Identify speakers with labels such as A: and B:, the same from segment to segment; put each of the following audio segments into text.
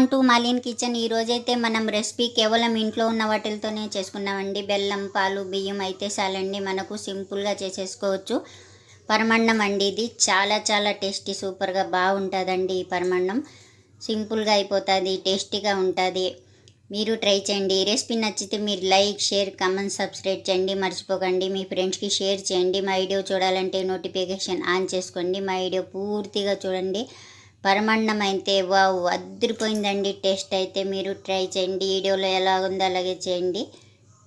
A: Welcome to మాలిన్ kitchen ఈ రోజైతే మనం రెసిపీ కేవలం ఇంట్లో ఉన్న వాటితోనే చేసుకున్నామండి. బెల్లం పాలు బియ్యం అయితే చాలండి. మనకు సింపుల్గా చేసేసుకోవచ్చు. పరమాన్నం అండి ఇది. చాలా చాలా టేస్టీ సూపర్గా బాగుంటుందండి ఈ పరమాన్నం. సింపుల్గా అయిపోతుంది టేస్టీగా ఉంటుంది. మీరు ట్రై చేయండి. ఈ రెసిపీ నచ్చితే మీరు లైక్ షేర్ కమెంట్ సబ్స్క్రైబ్ చేయండి. మర్చిపోకండి. మీ ఫ్రెండ్స్కి షేర్ చేయండి. మా వీడియో చూడాలంటే నోటిఫికేషన్ ఆన్ చేసుకోండి. మా వీడియో పూర్తిగా చూడండి. పరమాన్నం అయితే వావ్ అద్దరిపోయిందండి. టేస్ట్ అయితే మీరు ట్రై చేయండి. వీడియోలో ఎలా ఉందో అలాగే చేయండి.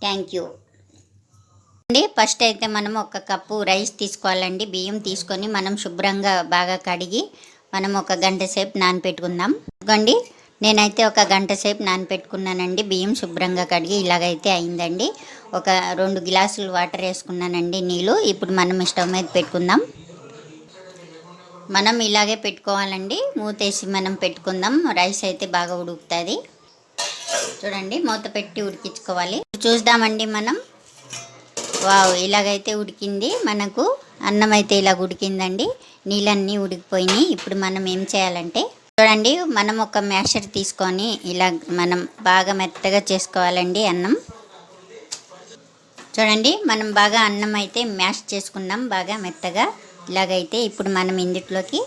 A: Thank you. అండి ఫస్ట్ అయితే మనం ఒక కప్పు రైస్ తీసుకోవాలండి. బియ్యం తీసుకొని మనం శుభ్రంగా బాగా కడిగి మనం ఒక గంట సేపు నానపెట్టుకుందాం. ఇదిగోండి నేనైతే ఒక గంట సేపు నానపెట్టుకున్నానండి. బియ్యం శుభ్రంగా కడిగి ఇలాగైతే అయిందండి. ఒక రెండు గ్లాసులు వాటర్ వేసుకున్నానండి నీళ్ళు. ఇప్పుడు మనం స్టవ్ మీద పెట్టుకుందాం. మనం ఇలాగే పెట్టుకోవాలండి. మూతేసి మనం పెట్టుకుందాం. రైస్ అయితే బాగా ఉడుకుతుంది. చూడండి మూత పెట్టి ఉడికించుకోవాలి. చూద్దామండి మనం. వావ్ ఇలాగైతే ఉడికింది. మనకు అన్నం అయితే ఇలాగ ఉడికిందండి. నీళ్ళన్నీ ఉడికిపోయినాయి. ఇప్పుడు మనం ఏం చేయాలంటే చూడండి మనం ఒక మ్యాషర్ తీసుకొని ఇలా మనం బాగా మెత్తగా చేసుకోవాలండి అన్నం. చూడండి మనం బాగా అన్నం అయితే మ్యాష్ చేసుకున్నాం. బాగా మెత్తగా. ఇలాగైతే ఇప్పుడు మనం ఇందుట్లోకి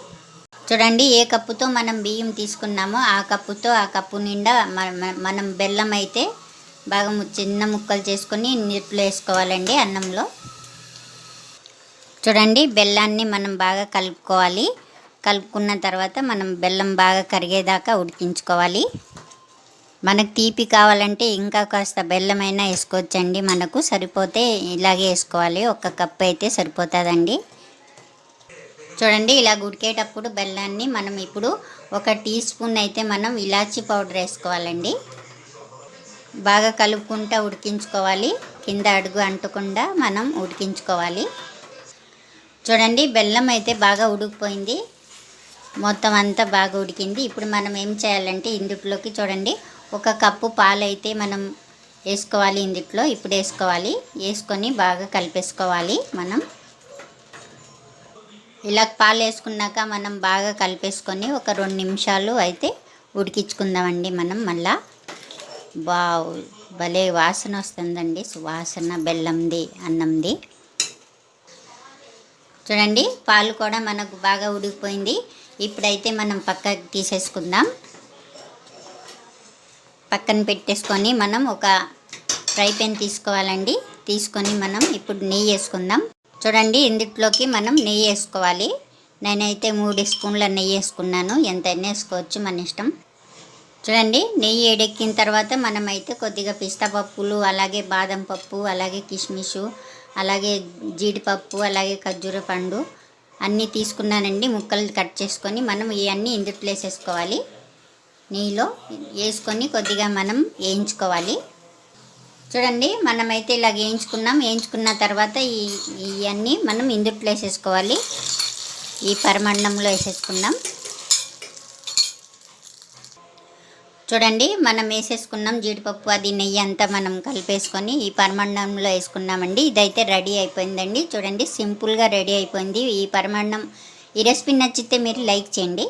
A: చూడండి ఏ కప్పుతో మనం బియ్యం తీసుకున్నామో ఆ కప్పుతో ఆ కప్పు నిండా మనం బెల్లం అయితే బాగా చిన్న ముక్కలు చేసుకొని నీటిలో వేసుకోవాలండి అన్నంలో. చూడండి బెల్లాన్ని మనం బాగా కలుపుకోవాలి. కలుపుకున్న తర్వాత మనం బెల్లం బాగా కరిగేదాకా ఉడికించుకోవాలి. మనకు తీపి కావాలంటే ఇంకా కాస్త బెల్లమైనా వేసుకోవచ్చండి మనకు. సరిపోతే ఇలాగే వేసుకోవాలి. ఒక కప్ అయితే సరిపోతుందండి. చూడండి ఇలా ఉడికేటప్పుడు బెల్లాన్ని మనం ఇప్పుడు ఒక టీ స్పూన్ అయితే మనం ఇలాచీ పౌడర్ వేసుకోవాలండి. బాగా కలుపుకుంటా ఉడికించుకోవాలి. కింద అడుగు అంటకుండా మనం ఉడికించుకోవాలి. చూడండి బెల్లం అయితే బాగా ఉడికిపోయింది. మొత్తం అంతా బాగా ఉడికింది. ఇప్పుడు మనం ఏం చేయాలంటే ఇందుట్లోకి చూడండి ఒక కప్పు పాలు అయితే మనం వేసుకోవాలి ఇందుట్లో. ఇప్పుడు వేసుకోవాలి. వేసుకొని బాగా కలిపేసుకోవాలి మనం. ఇలా పాలు వేసుకున్నాక మనం బాగా కలిపేసుకొని ఒక రెండు నిమిషాలు అయితే ఉడికించుకుందామండి మనం మళ్ళా. బా భలే వాసన వస్తుందండి సువాసన బెల్లంది అన్నంది. చూడండి పాలు కూడా మనకు బాగా ఉడికిపోయింది. ఇప్పుడైతే మనం పక్కకి తీసేసుకుందాం. పక్కన పెట్టేసుకొని మనం ఒక ఫ్రై పెన్ తీసుకోవాలండి. తీసుకొని మనం ఇప్పుడు నెయ్యి వేసుకుందాం. చూడండి ఇందుట్లోకి మనం నెయ్యి వేసుకోవాలి. నేనైతే మూడు స్పూన్ల నెయ్యి వేసుకున్నాను. ఎంతైనా వేసుకోవచ్చు మన ఇష్టం. చూడండి నెయ్యి ఏడెక్కిన తర్వాత మనమైతే కొద్దిగా పిస్తా పప్పులు అలాగే బాదం పప్పు అలాగే కిస్మిస్ అలాగే జీడిపప్పు అలాగే ఖర్జూర పండు అన్నీ తీసుకున్నానండి. ముక్కలు కట్ చేసుకొని మనం ఇవన్నీ ఇందుట్లో వేసేసుకోవాలి. నెయ్యిలో వేసుకొని కొద్దిగా మనం వేయించుకోవాలి. చూడండి మనమైతే ఇలా వేయించుకున్నాం వేయించుకున్న తర్వాత ఈ ఇవన్నీ మనం ఇందుట్లో వేసేసుకోవాలి. ఈ పరమాండంలో వేసేసుకున్నాం. చూడండి మనం వేసేసుకున్నాం జీడిపప్పు అది నెయ్యి అంతా మనం కలిపేసుకొని ఈ పరమాండంలో వేసుకున్నామండి. ఇదైతే రెడీ అయిపోయిందండి. చూడండి సింపుల్గా రెడీ అయిపోయింది ఈ పరమాండం ఈ రెసిపీ నచ్చితే మీరు లైక్ చేయండి.